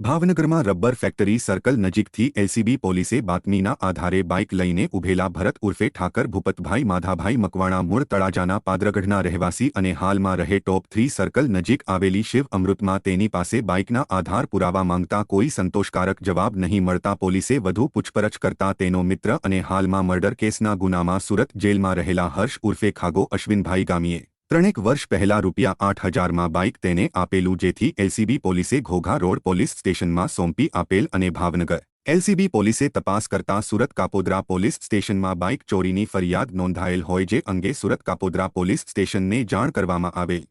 ભાવનગરમાં rubber factory circle નજીકથી LCB પોલીસે બાતમીના આધારે બાઇક લઈને ઉભેલા ભરત ઉર્ફે ઠાકર ભૂપતભાઈ માધાભાઈ મકવાણા મૂળ તળાજાના પાદરગઢના રહેવાસી અને હાલમાં રહે ટોપ થ્રી સર્કલ નજીક આવેલી શિવ અમૃતમાં તેની પાસે બાઇકના આધાર પુરાવા માંગતા કોઈ સંતોષકારક જવાબ નહીં મળતા પોલીસે વધુ પૂછપરછ કરતા તેનો મિત્ર અને હાલમાં મર્ડર કેસના ગુનામાં સુરત જેલમાં રહેલા હર્ષ ઉર્ફે ખાગો અશ્વિનભાઈ ગામીએ ત્રણેક વર્ષ પહેલા રૂપિયા આઠ હજારમાં બાઇક તેને આપેલું જેથી એલસીબી પોલીસે ઘોઘા રોડ પોલીસ સ્ટેશનમાં સોંપી આપેલ અને ભાવનગર એલસીબી પોલીસે તપાસ કરતા સુરત કાપોદ્રા પોલીસ સ્ટેશનમાં બાઇક ચોરીની ફરિયાદ નોંધાયેલ હોય જે અંગે સુરત કાપોદ્રા પોલીસ સ્ટેશનને જાણ કરવામાં આવેલ.